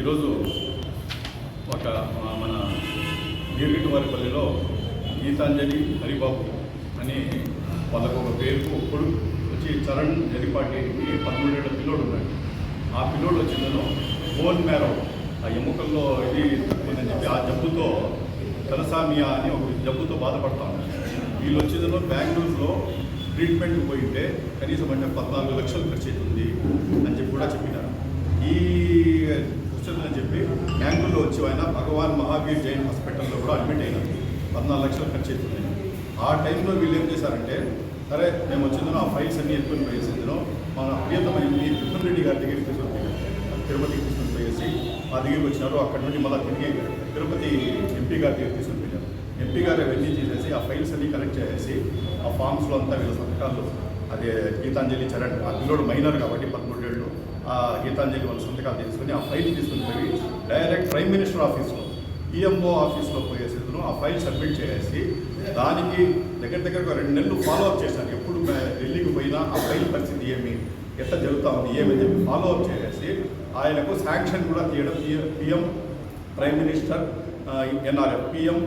ఈరోజు ఒక మన నీరుగిటివారిపల్లిలో గీతాంజలి హరిబాబు అని వాళ్ళకు ఒక పేరుకు ఒప్పుడు వచ్చి చరణ్ జరిపాటి పదమూడేళ్ళ పిల్లోడు ఉన్నాడు. ఆ పిల్లోడు వచ్చిందో బోన్ మేరో ఆ ఎముకల్లో ఇది తగ్గుతుందని చెప్పి ఆ జబ్బుతో తలసామియా అని ఒక జబ్బుతో బాధపడతాం వీళ్ళు వచ్చిందో బెంగళూరులో ట్రీట్మెంట్కి పోయింటే కనీసం అంటే పద్నాలుగు లక్షలు ఖర్చు అవుతుంది అని చెప్పి కూడా చెప్పినారు. ఈ మహావీర్ జైన్ హాస్పిటల్లో కూడా అడ్మిట్ అయినారు. పద్నాలుగు లక్షలు ఖర్చు అవుతుంది ఆ టైంలో వీళ్ళు ఏం చేశారంటే సరే మేము వచ్చిందో ఆ ఫైల్స్ అన్ని ఎత్తుకొని పోయేసిందనో మన ప్రియతమైంది కిషన్ రెడ్డి గారి దగ్గరికి తీసుకొని తిరుపతి తిరుపతికి తీసుకొని పోయేసి ఆ దగ్గరికి వచ్చినారు. అక్కడి నుండి మళ్ళీ తిరిగి తిరుపతి ఎంపీ గారి దగ్గర తీసుకొని పోయారు ఎంపీ గారు అవన్నీ చేసేసి ఆ ఫైల్స్ అన్ని కలెక్ట్ చేసేసి ఆ ఫామ్స్లో అంతా వీళ్ళ సంతకాలు అదే గీతాంజలి చరణ్ ఆ పిల్లోడు మైనర్ కాబట్టి పదమూడేళ్ళు ఆ గీతాంజలి వాళ్ళ సంతకాలు తీసుకొని ఆ ఫైల్ తీసుకొని పోయి డైరెక్ట్ ప్రైమ్ మినిస్టర్ ఆఫీస్లో ఈఎంఓ ఆఫీస్లో పోయేసేందును ఆ ఫైల్ సబ్మిట్ చేసి దానికి దగ్గర దగ్గర ఒక రెండు నెలలు ఫాలో అప్ చేశాను. ఎప్పుడు ఢిల్లీకి పోయినా ఆ ఫైల్ పరిస్థితి ఏమి ఎట్లా జరుగుతా ఉంది ఏమని చెప్పి ఫాలో అప్ చేసి ఆయనకు శాంక్షన్ కూడా తీయడం PM prime minister NRF PM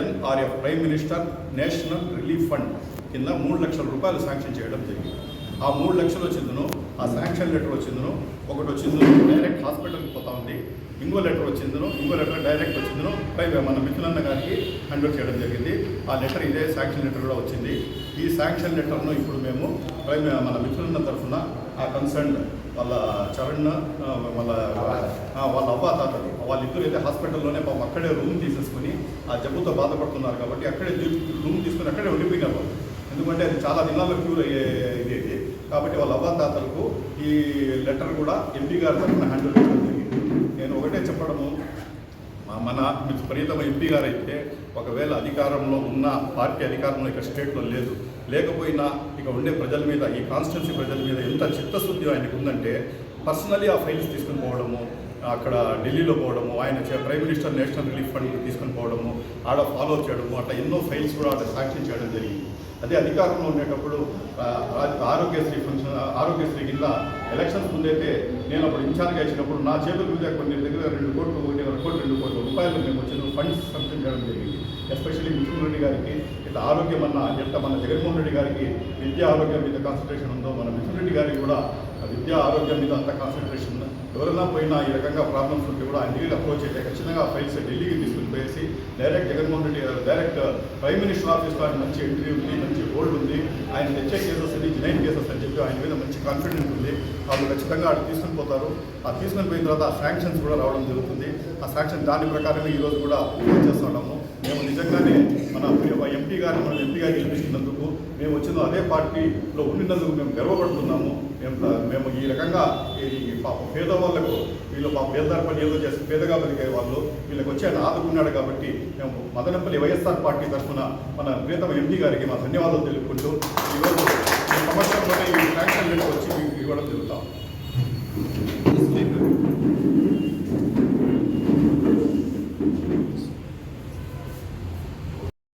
NRF prime minister national relief fund కింద మూడు లక్షల రూపాయలు శాంక్షన్ చేయడం జరిగింది. ఆ మూడు లక్షలు వచ్చిందను ఆ శాంక్షన్ లెటర్ వచ్చిందను ఒకటి వచ్చిందను డైరెక్ట్ హాస్పిటల్కి పోతా ఉంది. ఇంకో లెటర్ వచ్చిందను ఇంకో లెటర్ డైరెక్ట్ వచ్చిందను. పై మన మిథునన్న గారికి హ్యాండ్ చేయడం జరిగింది. ఆ లెటర్ ఇదే శాంక్షన్ లెటర్ కూడా వచ్చింది. ఈ శాంక్షన్ లెటర్ను ఇప్పుడు మేము పై మన మిథునన్న తరఫున ఆ కన్సర్న్ వాళ్ళ చరణ్ వాళ్ళ వాళ్ళ అవ్వ తాతలు వాళ్ళిద్దరు అయితే హాస్పిటల్లోనే పాపం అక్కడే రూమ్ తీసేసుకుని ఆ జబ్బుతో బాధపడుతున్నారు కాబట్టి అక్కడే రూమ్ తీసుకుని అక్కడే ఉండిపోయినారు ఎందుకంటే అది చాలా దినాల్లో క్యూర్ అయ్యే ఇది. కాబట్టి వాళ్ళ అవ్వదాతలకు ఈ లెటర్ కూడా ఎంపీ గారి తరఫున హ్యాండిల్ చేయడం జరిగింది. నేను ఒకటే చెప్పడము మన ప్రియతమ ఎంపీ గారు అయితే ఒకవేళ అధికారంలో ఉన్న పార్టీ అధికారంలో ఇక స్టేట్లో లేదు. లేకపోయినా ఇక ఉండే ప్రజల మీద ఈ కాన్స్టిట్యున్సీ ప్రజల మీద ఎంత చిత్తశుద్ధి ఆయనకు ఉందంటే పర్సనలీ ఆ ఫైల్స్ తీసుకుని పోవడము అక్కడ ఢిల్లీలో పోవడము ఆయన prime minister national relief fund తీసుకొని పోవడము ఆడ ఫాలో చేయడము అట్లా ఎన్నో ఫైల్స్ కూడా అక్కడ శాంక్షన్ చేయడం జరిగింది. అదే అధికారంలో ఉండేటప్పుడు ఆరోగ్యశ్రీ ఫంక్షన్ ఆరోగ్యశ్రీ కింద ఎలక్షన్స్ ముందైతే నేను అప్పుడు ఇన్ఛార్జ్గా ఇచ్చినప్పుడు నా చేతుల మీద కొన్ని దగ్గర రెండు కోట్లు ఒకటి కోట్లు రెండు కోట్ల రూపాయలు మేము వచ్చిన ఫండ్స్ సంక్షన్ చేయడం జరిగింది. ఎస్పెషల్లీ మిథున్ రెడ్డి గారికి ఇట్లా ఆరోగ్యం అన్న ఎంత మన జగన్మోహన్ రెడ్డి గారికి విద్యా ఆరోగ్యం మీద కాన్సన్ట్రేషన్ ఉందో మన మిథున్ రెడ్డి గారికి కూడా విద్యా ఆరోగ్యం మీద అంత కాన్సన్ట్రేషన్ ఉంది ఎవరైనా పోయినా ఈ రకంగా ప్రాబ్లమ్స్ ఉంటే కూడా ఆయన దగ్గర అప్రోచ్ అయితే ఖచ్చితంగా ఫైల్స్ ఢిల్లీకి తీసుకుని పోయేసి డైరెక్ట్ జగన్మోహన్ రెడ్డి గారు డైరెక్ట్ ప్రైమ్ మినిస్టర్ ఆఫీస్లో ఆయన మంచి ఎంట్రీ ఉంది మంచి హోల్డ్ ఉంది. ఆయన తెచ్చే కేసెస్ అని జనైన్ కేసెస్ అని చెప్పి ఆయన మీద మంచి కాన్ఫిడెన్స్ ఉంది. వాళ్ళు ఖచ్చితంగా అటు తీసుకుని పోతారు. ఆ తీసుకుని పోయిన తర్వాత ఆ శాంక్షన్స్ కూడా రావడం జరుగుతుంది. ఆ శాంక్షన్ దాని ప్రకారమే ఈరోజు కూడా చేస్తున్నాము మేము నిజంగానే మన ఎంపీ గారిని మనం ఎంపీగా గెలిపించినందుకు మేము వచ్చిన అదే పార్టీలో ఉండినందుకు మేము గర్వపడుతున్నాము. మేము మేము ఈ రకంగా ఈ పాప పేదవాళ్ళకు వీళ్ళు పాప పేదదారి పని ఏదో చేసి పేదగా బతికే వాళ్ళు వీళ్ళకి వచ్చి ఆయన ఆదుకున్నాడు కాబట్టి మేము మదనపల్లి వైఎస్ఆర్ పార్టీ తరఫున మన ప్రియతమ ఎంపీ గారికి మా ధన్యవాదాలు తెలుపుకుంటూ ఈరోజు ఈ సంవత్సరంలోనే ఈ శాంక్షన్ లెటర్ వచ్చి ఇవ్వడం జరుగుతాం.